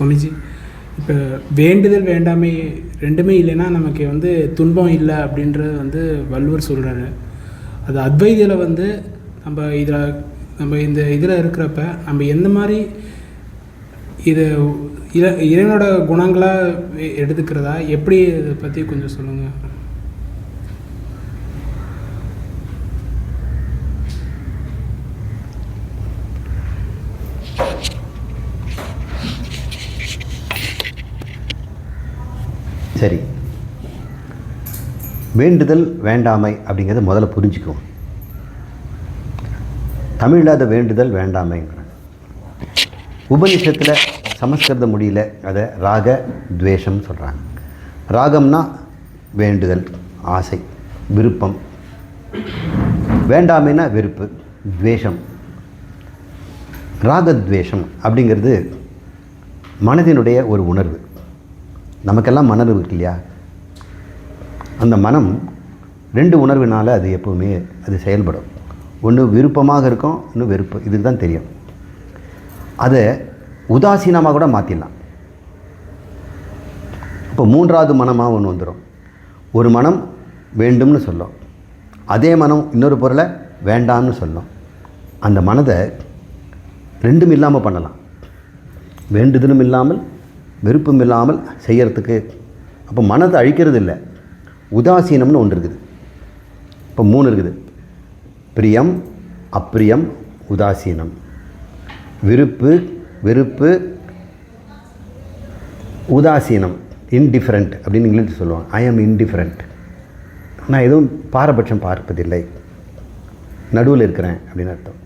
சுவாமிஜி இப்போ வேண்டுதல் வேண்டாமை ரெண்டுமே இல்லைன்னா நமக்கு வந்து துன்பம் இல்லை அப்படின்றது வந்து வள்ளுவர் சொல்கிறாரு அது அத்வைதியில் வந்து நம்ம இதில் நம்ம இந்த இதில் இருக்கிறப்ப நம்ம எந்த மாதிரி இது இற இறைவனோட குணங்களாக எடுத்துக்கிறதா? எப்படி இதை பற்றி கொஞ்சம் சொல்லுங்கள் சரி. வேண்டுதல் வேண்டாமை அப்படிங்கிறத முதல்ல புரிஞ்சுக்குவோம் தமிழில் அதை வேண்டுதல் வேண்டாமைங்கிறாங்க. உபனிஷத்தில் சமஸ்கிருத மொழியில் அதை ராக துவேஷம் சொல்கிறாங்க ராகம்னா வேண்டுதல் ஆசை விருப்பம். வேண்டாமைனா வெறுப்பு துவேஷம். ராகத்வேஷம் அப்படிங்கிறது மனதினுடைய ஒரு உணர்வு. நமக்கெல்லாம் மனது இருக்கு இல்லையா அந்த மனம் ரெண்டு உணர்வினால் அது எப்போவுமே அது செயல்படும். ஒன்று விருப்பமாக இருக்கும் இன்னும் வெறுப்பு. இதுக்கு தான் தெரியும். அதை உதாசீனமாக கூட மாற்றிடலாம் இப்போ மூன்றாவது மனமாக ஒன்று வந்துடும் ஒரு மனம் வேண்டும்னு சொல்லும். அதே மனம் இன்னொரு பொருளை வேண்டாம்னு சொல்லும். அந்த மனதை ரெண்டும் இல்லாமல் பண்ணலாம். வேண்டுதலும் இல்லாமல் விருப்பம் இல்லாமல் செய்கிறதுக்கு அப்போ மனதை அழிக்கிறது இல்லை உதாசீனம்னு ஒன்று இருக்குது. இப்போ மூணு இருக்குது. பிரியம் அப்பிரியம் உதாசீனம். விருப்பு வெறுப்பு உதாசீனம். இன்டிஃபரண்ட் அப்படின்னு இங்கிலீஷ் சொல்லுவாங்க. ஐ ஆம் இன்டிஃபரண்ட் நான் எதுவும் பாரபட்சம் பார்ப்பதில்லை. நடுவில் இருக்கிறேன் அப்படின்னு அர்த்தம்.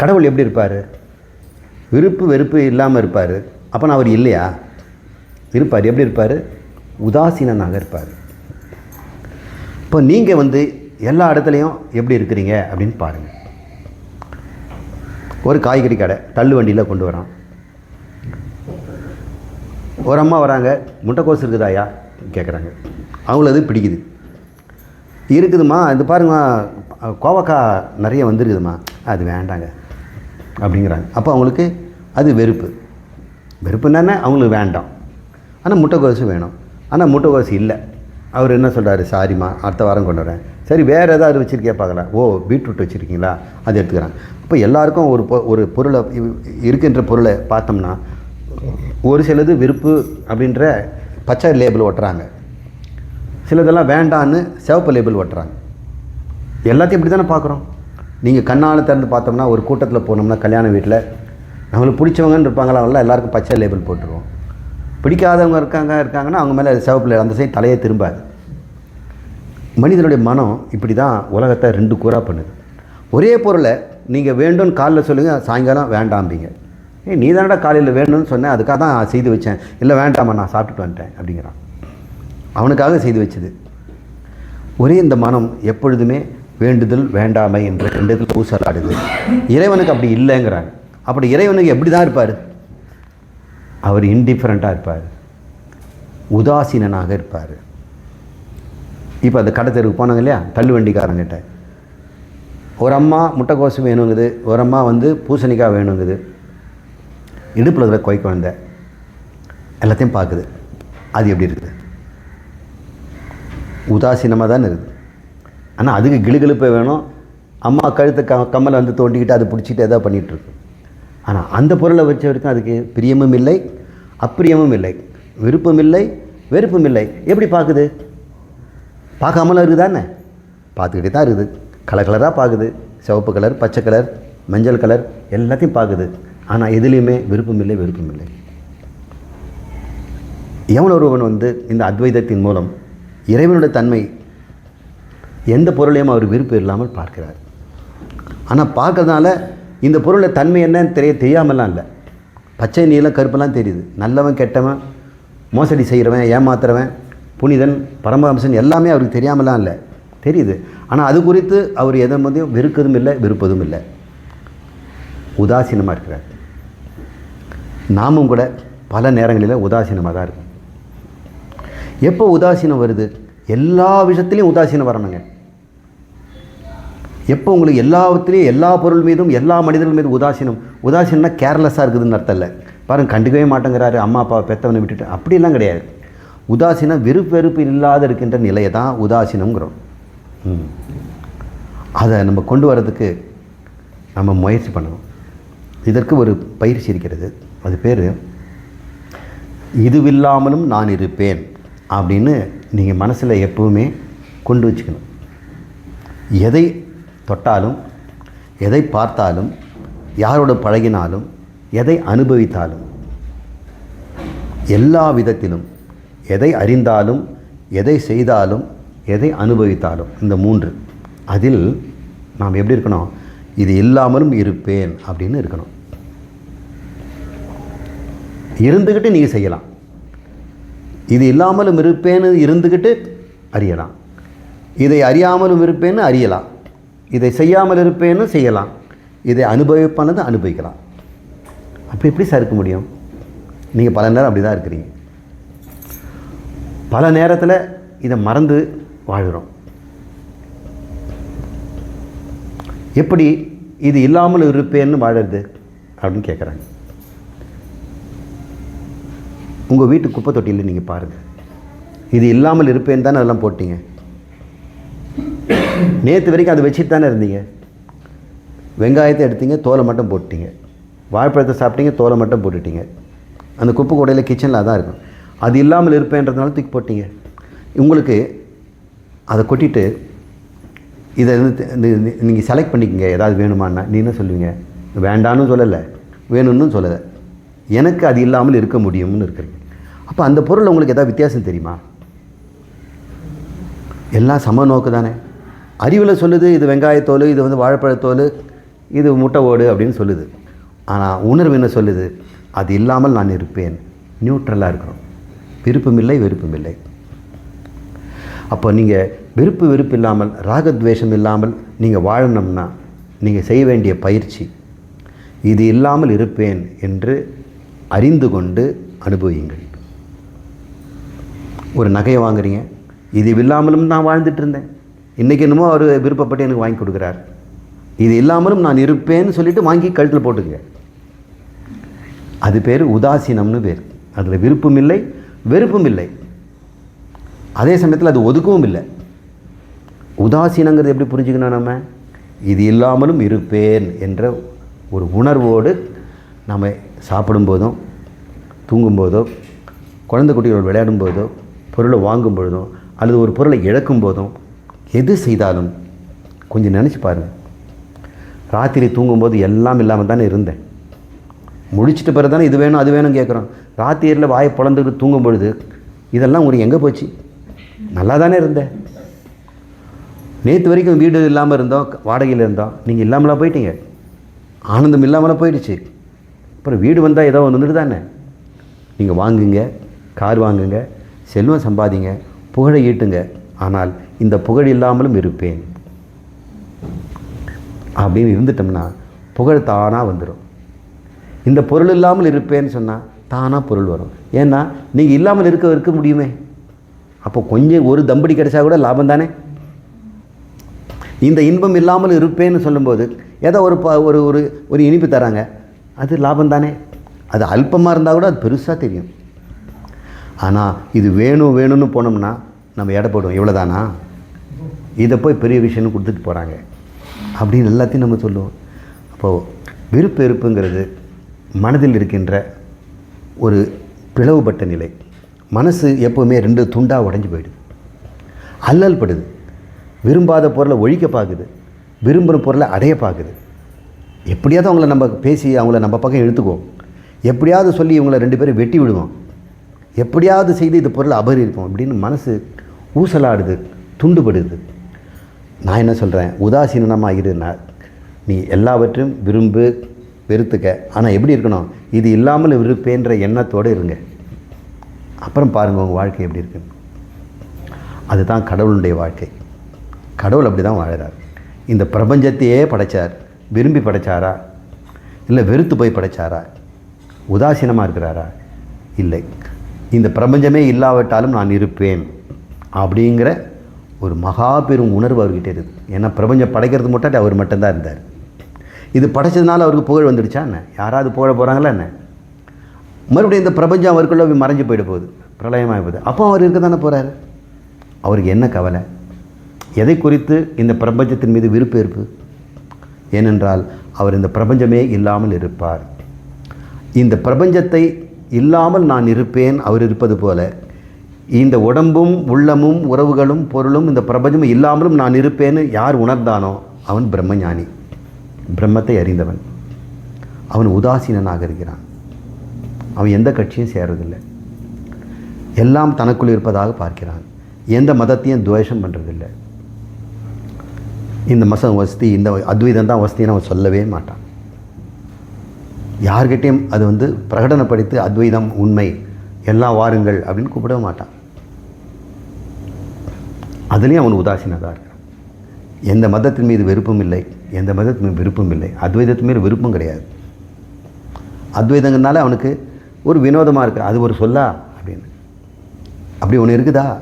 கடவுள் எப்படி இருப்பார்? விருப்பு வெறுப்பு இல்லாமல் இருப்பார். அப்போ அவர் இல்லையா? இருப்பார். எப்படி இருப்பார்? உதாசீனனாக இருப்பார். இப்போ நீங்கள் வந்து எல்லா இடத்துலையும் எப்படி இருக்கிறீங்க அப்படின்னு பாருங்கள் ஒரு காய்கறி கடை தள்ளு வண்டியில் கொண்டு வரோம் ஒரு அம்மா வராங்க முட்டைக்கோஸ் இருக்குதாயா கேட்குறாங்க அவங்களது பிடிக்குது. இருக்குதுமா இது பாருங்கம்மா கோவக்காய் நிறைய வந்துருக்குதுமா அது வேண்டாங்க. அப்படிங்கிறாங்க. அப்போ அவங்களுக்கு அது வெறுப்பு. வெறுப்பு என்னென்ன அவங்களுக்கு வேண்டாம். ஆனால் முட்டைக்கோசு வேணும். ஆனால் முட்டைக்கோசு இல்லை. அவர் என்ன சொல்கிறாரு சாரிம்மா அடுத்த வாரம் கொண்டு வரேன். சரி வேறு ஏதாவது வச்சுருக்கே பார்க்கலாம். ஓ பீட்ரூட் வச்சுருக்கீங்களா? அது எடுத்துக்கிறாங்க. அப்போ எல்லாருக்கும் ஒரு பொ ஒரு பொருளை இருக்கின்ற பொருளை பார்த்தோம்னா ஒரு சிலது விருப்பு அப்படின்ற பச்சை லேபிள் ஒட்டுறாங்க. சிலதெல்லாம் வேண்டான்னு சிவப்பு லேபிள் ஒட்டுறாங்க. எல்லாத்தையும் இப்படி தானே பார்க்குறோம்? நீங்கள் கண்ணால் திறந்து பார்த்தோம்னா ஒரு கூட்டத்தில் போனோம்னா கல்யாண வீட்டில் நம்மளுக்கு பிடிச்சவங்கன்னு இருப்பாங்களா? அவங்களாம் எல்லாருக்கும் பச்சை லேபிள் போட்டுருவோம். பிடிக்காதவங்க இருக்காங்க இருக்காங்கன்னா அவங்க மேலே சிவப்பில் அந்த சைடு தலையே திரும்பாது. மனிதனுடைய மனம் இப்படி தான் உலகத்தை ரெண்டு கூறாக பண்ணுது. ஒரே பொருளை நீங்கள் வேண்டும்னு காலைல சொல்லுங்கள் சாயங்காலம் வேண்டாம்பீங்க ஏய் நீ தானடா காலையில் வேணும்னு சொன்னேன் அதுக்காக தான் செய்து வச்சேன். இல்லை வேண்டாம்மா நான் சாப்பிட்டுட்டு வந்துட்டேன் அப்படிங்கிறான். அவனுக்காக செய்து வச்சது. ஒரே இந்த மனம் எப்பொழுதுமே வேண்டுதல் வேண்டாமை என்ற ரெண்டு இதில் ஊசலாடுது. இறைவனுக்கு அப்படி இல்லைங்கிறாங்க. அப்படி இறைவனுக்கு எப்படி தான் இருப்பார்? அவர் இன்டிஃபரண்ட்டாக இருப்பார். உதாசீனனாக இருப்பார். இப்போ அந்த கடை தெருவுக்கு போனாங்க இல்லையா? தள்ளு வண்டிக்காரங்கிட்ட. ஒரு அம்மா முட்டைக்கோசு வேணுங்குது ஒரு அம்மா வந்து பூசணிக்காய் வேணுங்குது. இடுப்பில் இருக்கிற கொய் குழந்த எல்லாத்தையும் பார்க்குது அது எப்படி இருக்குது? உதாசீனமாக தானே இருக்குது. ஆனால் அதுக்கு கிளுகிழுப்பை வேணும். அம்மா கழுத்து க கம்மலை வந்து தோண்டிக்கிட்டு அதை பிடிச்சிட்டு எதாவது பண்ணிகிட்ருக்கு ஆனால் அந்த பொருளை வச்ச வரைக்கும் அதுக்கு பிரியமும் இல்லை அப்பிரியமும் இல்லை. விருப்பம் இல்லை வெறுப்பும் இல்லை. எப்படி பார்க்குது? பார்க்காமலாம் இருக்குதானே பார்த்துக்கிட்டே தான் இருக்குது. கலர் கலராக பார்க்குது. சிவப்பு கலர் பச்சை கலர் மஞ்சள் கலர் எல்லாத்தையும் பார்க்குது. ஆனால் எதுலேயுமே விருப்பம் இல்லை வெறுப்பும் இல்லை. எவன் ஒருவன் வந்து இந்த அத்வைதத்தின் மூலம் இறைவனுடைய தன்மை எந்த பொருளையும் அவர் விருப்பம் இல்லாமல் பார்க்கிறார். ஆனால் பார்க்கறதுனால இந்த பொருளை தன்மை என்னன்னு தெரிய தெரியாமலாம் இல்லை. பச்சை நீளம் கருப்பெல்லாம் தெரியுது. நல்லவன் கெட்டவன் மோசடி செய்கிறவன் ஏமாத்துறவன் புனிதன் பரமஹம்சன் எல்லாமே அவருக்கு தெரியாமலாம் இல்லை. தெரியுது. ஆனால் அது குறித்து அவர் எதை மதியம் வெறுக்கதும் இல்லை விருப்பதும் இல்லை. உதாசீனமாக இருக்கிறார். நாமும் கூட பல நேரங்களில் உதாசீனமாக தான் இருக்கும். எப்போ உதாசீனம் வருது? எல்லா விஷயத்துலையும் உதாசீனம் வரணுங்க. எப்போ உங்களுக்கு எல்லாத்துலேயும் எல்லா பொருள் மீதும் எல்லா மனிதர்கள் மீதும் உதாசீனம் உதாசீனம்னா கேர்லெஸ்ஸாக இருக்குதுன்னு அர்த்தம் இல்லை. பாருங்க கண்டுக்கவே மாட்டேங்கிறாரு அம்மா அப்பா பெத்தவனை விட்டுட்டு. அப்படிலாம் கிடையாது. உதாசீனம் வெறுப்பு வெறுப்பு இல்லாத இருக்கின்ற நிலையை தான் உதாசீனம்ங்கிறோம். அதை நம்ம கொண்டு வரதுக்கு நம்ம முயற்சி பண்ணணும். இதற்கு ஒரு பயிற்சி இருக்கிறது. அது பேர் இதுவில்லாமலும் நான் இருப்பேன் அப்படின்னு நீங்கள் மனசில் எப்போவுமே கொண்டு வச்சுக்கணும். எதை தொட்டாலும் எதை பார்த்தாலும் யாரோட பழகினாலும் எதை அனுபவித்தாலும் எல்லா விதத்திலும் எதை அறிந்தாலும் எதை செய்தாலும் எதை அனுபவித்தாலும் இந்த மூன்று. அதில் நாம் எப்படி இருக்கணும்? இது இல்லாமலும் இருப்பேன் அப்படின்னு இருக்கணும். இருந்துக்கிட்டு நீங்கள் செய்யலாம். இது இல்லாமலும் இருப்பேன்னு இருந்துக்கிட்டு அறியலாம். இதை அறியாமலும் இருப்பேன்னு அறியலாம். இதை செய்யாமல் இருப்பேன்னு செய்யலாம். இதை அனுபவிப்பானது அனுபவிக்கலாம். அப்போ எப்படி சார் இருக்க முடியும்? நீங்கள் பல நேரம் அப்படி தான் இருக்கிறீங்க. பல நேரத்தில் இதை மறந்து வாழ்கிறோம். எப்படி இது இல்லாமல் இருப்பேன்னு வாழறது? அப்படின்னு கேட்குறாங்க உங்கள் வீட்டு குப்பை தொட்டியில் நீங்கள் பாருங்கள் இது இல்லாமல் இருப்பேன்னு தானே அதெல்லாம் போட்டீங்க. நேற்று வரைக்கும் அதை வச்சுட்டு தானே இருந்தீங்க? வெங்காயத்தை எடுத்தீங்க தோலை மட்டும் போட்டுட்டீங்க. வாழைப்பழத்தை சாப்பிட்டீங்க தோலை மட்டும் போட்டுட்டீங்க. அந்த குப்பை கூடையில் கிச்சனில் அதான் இருக்கும். அது இல்லாமல் இருப்பேன்றதுனால தூக்கி போட்டீங்க. உங்களுக்கு அதை கொட்டிட்டு இதை வந்து நீங்கள் செலக்ட் பண்ணிக்கங்க. ஏதாவது வேணுமான்னா. நீ என்ன சொல்லுவீங்க? வேண்டான்னு சொல்லலை. வேணும்னு சொல்லலை. எனக்கு அது இல்லாமல் இருக்க முடியும்னு இருக்கிறீங்க. அப்போ அந்த பொருள் உங்களுக்கு எதாவது வித்தியாசம் தெரியுமா? எல்லாம் சம நோக்கு தானே. அறிவில் சொல்லுது இது வெங்காயத்தோல் இது வந்து வாழைப்பழத்தோல் இது முட்டை ஓடு அப்படின்னு சொல்லுது. ஆனால் உணர்வு என்ன சொல்லுது? அது இல்லாமல் நான் இருப்பேன். நியூட்ரலாக இருக்கிறோம். விருப்பமில்லை வெறுப்பமில்லை. அப்போ நீங்கள் விருப்பு வெறுப்பு இல்லாமல் ராகத்வேஷம் இல்லாமல் நீங்கள் வாழணும்னா நீங்கள் செய்ய வேண்டிய பயிற்சி இது இல்லாமல் இருப்பேன் என்று அறிந்து கொண்டு அனுபவியுங்கள். ஒரு நகையை வாங்குறீங்க. இது இல்லாமலும் நான் வாழ்ந்துட்டு இருந்தேன். இன்றைக்கி என்னமோ அவர் விருப்பப்பட்டு எனக்கு வாங்கி கொடுக்குறார். இது இல்லாமலும் நான் இருப்பேன்னு சொல்லிட்டு வாங்கி கழுத்தில் போட்டுங்க அது பேர் உதாசீனம்னு பேர். அதில் விருப்பம் இல்லை வெறுப்பும் இல்லை. அதே சமயத்தில் அது ஒதுக்கவும் இல்லை. உதாசீனங்கிறது எப்படி புரிஞ்சுக்கணும் நம்ம? இது இல்லாமலும் இருப்பேன் என்ற ஒரு உணர்வோடு நம்ம சாப்பிடும்போதும் தூங்கும்போதோ குழந்தை குட்டிகளோடு விளையாடும் போதோ பொருளை வாங்கும் பொழுதோ அல்லது ஒரு பொருளை இழக்கும் போதும் எது செய்தாலும் கொஞ்சம் நினச்சி பாருங்கள் ராத்திரி தூங்கும்போது எல்லாம் இல்லாமல் தானே இருந்தேன். முழிச்சிட்ட பிறகு தானே இது வேணும் அது வேணும் கேட்குறோம் ராத்திரியில் வாயை பிளந்துக்கிட்டு தூங்கும் பொழுது இதெல்லாம் ஒரு எங்கே போச்சு? நல்லா தானே இருந்தேன். நேற்று வரைக்கும் வீடு இல்லாமல் இருந்தோம் வாடகையில் இருந்தோம். நீங்கள் இல்லாமலாம் போயிட்டீங்க. ஆனந்தம் இல்லாமலாம் போயிடுச்சு. அப்புறம் வீடு வந்தால் ஏதோ ஒன்று வந்துட்டு தானே. நீங்கள் வாங்குங்க கார் வாங்குங்க செல்வம் சம்பாதிங்க புகழை ஈட்டுங்க. ஆனால் இந்த புகழ் இல்லாமலும் இருப்பேன். அப்படின்னு இருந்துட்டோம்னா புகழ் தானாக வந்துடும் இந்த பொருள் இல்லாமல் இருப்பேன்னு சொன்னால் தானாக பொருள் வரும். ஏன்னா நீங்கள் இல்லாமல் இருக்க இருக்க முடியுமே. அப்போ கொஞ்சம் ஒரு தம்படி கிடைச்சா கூட லாபம் தானே? இந்த இன்பம் இல்லாமல் இருப்பேன்னு சொல்லும்போது ஏதோ ஒரு ப ஒரு ஒரு ஒரு இனிப்பு தராங்க. அது லாபம் தானே? அது அல்பமாக இருந்தால் கூட அது பெருசாக தெரியும். ஆனால் இது வேணும் வேணும்னு போனோம்னா நம்ம எடை போடுவோம். இவ்வளோதானா இதை போய் பெரிய விஷயம்னு கொடுத்துட்டு போகிறாங்க அப்படின்னு எல்லாத்தையும் நம்ம சொல்லுவோம். அப்போது விருப்பு வெறுப்புங்கிறது மனதில் இருக்கின்ற ஒரு பிளவுபட்ட நிலை. மனசு எப்போவுமே ரெண்டு துண்டாக உடஞ்சி போயிடுது. அல்லல் படுது. விரும்பாத பொருளை ஒழிக்க பார்க்குது விரும்புகிற பொருளை அடைய பார்க்குது எப்படியாவது அவங்கள நம்ம பேசி அவங்கள நம்ம பக்கம் இழுத்துக்குவோம். எப்படியாவது சொல்லி இவங்கள ரெண்டு பேரும் வெட்டி விடுவோம். எப்படியாவது செய்து இந்த பொருளை அபகரிப்போம் அப்படின்னு மனசு ஊசலாடுது துண்டுபடுது. நான் என்ன சொல்கிறேன் உதாசீனமாக இருன்னா நீ எல்லாவற்றையும் விரும்பு வெறுத்துக்க. ஆனால் எப்படி இருக்கணும்? இது இல்லாமல் இருப்பேன்ற எண்ணத்தோடு இருங்க. அப்புறம் பாருங்கள் உங்கள் வாழ்க்கை எப்படி இருக்கு. அதுதான் கடவுளுடைய வாழ்க்கை. கடவுள் அப்படி தான் வாழ்கிறார் இந்த பிரபஞ்சத்தையே படைச்சார். விரும்பி படைச்சாரா? இல்லை வெறுத்து போய் படைச்சாரா? உதாசீனமாக இருக்கிறாரா? இல்லை. இந்த பிரபஞ்சமே இல்லாவிட்டாலும் நான் இருப்பேன். அப்படிங்கிற ஒரு மகா பெரும் உணர்வு அவர்கிட்ட இருக்குது ஏன்னா பிரபஞ்சம் படைக்கிறது மட்டும் அவர் மட்டும்தான் இருந்தார். இது படைச்சதுனால அவருக்கு புகழ் வந்துடுச்சா என்ன? யாராவது புகழ போகிறாங்களா என்ன? மறுபடியும் இந்த பிரபஞ்சம் அவருக்குள்ளே போய் மறைஞ்சு போயிட போகுது. பிரளயமாக போகுது. அப்போ அவர் இருக்க தானே போகிறாரு அவருக்கு என்ன கவலை? எதை குறித்து இந்த பிரபஞ்சத்தின் மீது விருப்பு இருப்பு ஏனென்றால் அவர் இந்த பிரபஞ்சமே இல்லாமல் இருப்பார். இந்த பிரபஞ்சத்தை இல்லாமல் நான் இருப்பேன் அவர் இருப்பது போல இந்த உடம்பும் உள்ளமும் உறவுகளும் பொருளும் இந்த பிரபஞ்சமும் இல்லாமலும் நான் இருப்பேன்னு யார் உணர்ந்தானோ அவன் பிரம்மஞானி. பிரம்மத்தை அறிந்தவன். அவன் உதாசீனனாக இருக்கிறான். அவன் எந்த கட்சியும் சேர்றதில்லை எல்லாம் தனக்குள் இருப்பதாக பார்க்கிறான். எந்த மதத்தையும் துவேஷம் பண்ணுறதில்லை இந்த மசம் வசதி இந்த அத்வைதம் தான் வசதின்னு அவன் சொல்லவே மாட்டான். யார்கிட்டையும் அது வந்து பிரகடனப்படுத்தி அத்வைதம் உண்மை. எல்லாம் வாருங்கள் அப்படின்னு கூப்பிட மாட்டான். அதுலேயும் அவன் உதாசீனதாக இருக்கான். எந்த மதத்தின் மீது விருப்பம் இல்லை எந்த மதத்தின் மீது விருப்பம் இல்லை. அத்வைதத்தின் மீது விருப்பம் கிடையாது. அத்வைதங்கிறனால அவனுக்கு ஒரு வினோதமாக இருக்குது அது ஒரு சொல்லா அப்படின்னு. அப்படி ஒன்று இருக்குதா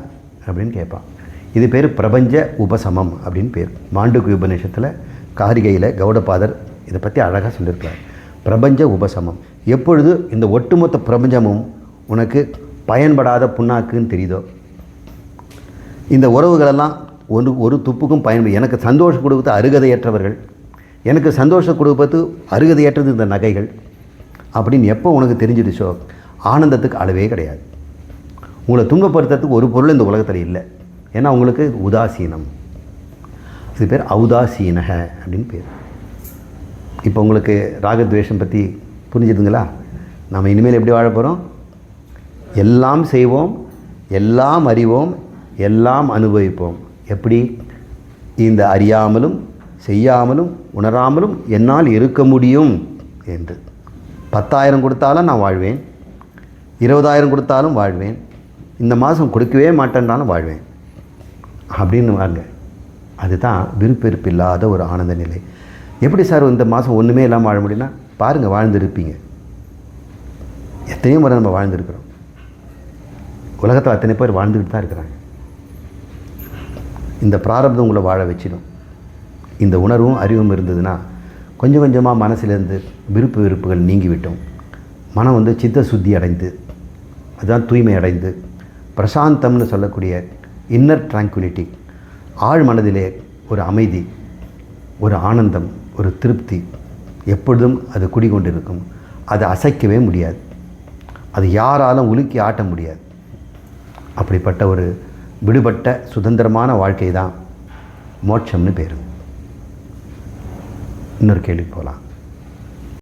அப்படின்னு கேட்பான். இது பேர் பிரபஞ்ச உபசமம் அப்படின்னு பேர். மாண்டுக்கு உபநிஷத்தில் காரிகையில் கௌடபாதர் இதை பற்றி அழகாக சொல்லியிருக்கிறார். பிரபஞ்ச உபசமம். எப்பொழுது இந்த ஒட்டுமொத்த பிரபஞ்சமும் உனக்கு பயன்படாத புண்ணாக்குன்னு தெரியுதோ? இந்த உறவுகளெல்லாம் ஒரு ஒரு துப்புக்கும் பயன்படும் எனக்கு சந்தோஷம் கொடுப்பது அருகதையற்றவர்கள். எனக்கு சந்தோஷம் கொடுப்பது அருகதையற்றது இந்த நகைகள். அப்படின்னு எப்போ உனக்கு தெரிஞ்சிடுச்சோ ஆனந்தத்துக்கு அளவே கிடையாது. உங்களை துன்பப்படுத்துறதுக்கு ஒரு பொருள் இந்த உலகத்தில் இல்லை. ஏன்னா உங்களுக்கு உதாசீனம். இது பேர் ஔதாசீனக அப்படின்னு பேர். இப்போ உங்களுக்கு ராகத்வேஷம் பற்றி புரிஞ்சுதுங்களா? நம்ம இனிமேல் எப்படி வாழ போகிறோம் எல்லாம் செய்வோம் எல்லாம் அறிவோம் எல்லாம் அனுபவிப்போம். எப்படி? இந்த அறியாமலும் செய்யாமலும் உணராமலும் என்னால் இருக்க முடியும் என்று. பத்தாயிரம் கொடுத்தாலும் நான் வாழ்வேன். இருபதாயிரம் கொடுத்தாலும் வாழ்வேன். இந்த மாதம் கொடுக்கவே மாட்டேன்றாலும் வாழ்வேன். அப்படின்னு வாங்க அதுதான் விருப்பிருப்பு இல்லாத ஒரு ஆனந்த நிலை. எப்படி சார் இந்த மாதம் ஒன்றுமே இல்லாமல் வாழ முடியும்னா? பாருங்கள் வாழ்ந்துருப்பீங்க. எத்தனையோ முறை நம்ம வாழ்ந்துருக்கிறோம். உலகத்தில் அத்தனை பேர் வாழ்ந்துக்கிட்டு தான் இருக்கிறாங்க. இந்த பிராரப்தம் உங்களை வாழ வச்சிடும். இந்த உணர்வும் அறிவும் இருந்ததுன்னா கொஞ்சம் கொஞ்சமாக மனசிலேருந்து விருப்பு வெறுப்புகள் நீங்கிவிட்டோம். மனம் வந்து சித்த சுத்தி அடைந்து அதுதான் தூய்மை அடைந்து பிரசாந்தம்னு சொல்லக்கூடிய இன்னர் ட்ராங்குலிட்டி ஆழ் மனதிலே ஒரு அமைதி ஒரு ஆனந்தம் ஒரு திருப்தி எப்பொழுதும் அது குடிகொண்டிருக்கும். அதை அசைக்கவே முடியாது. அது யாராலும் உலுக்கி ஆட்ட முடியாது. அப்படிப்பட்ட ஒரு விடுபட்ட சுதந்திரமான வாழ்க்கை தான் மோட்சம்னு பேர். இன்னொரு கேள்வி போகலாம்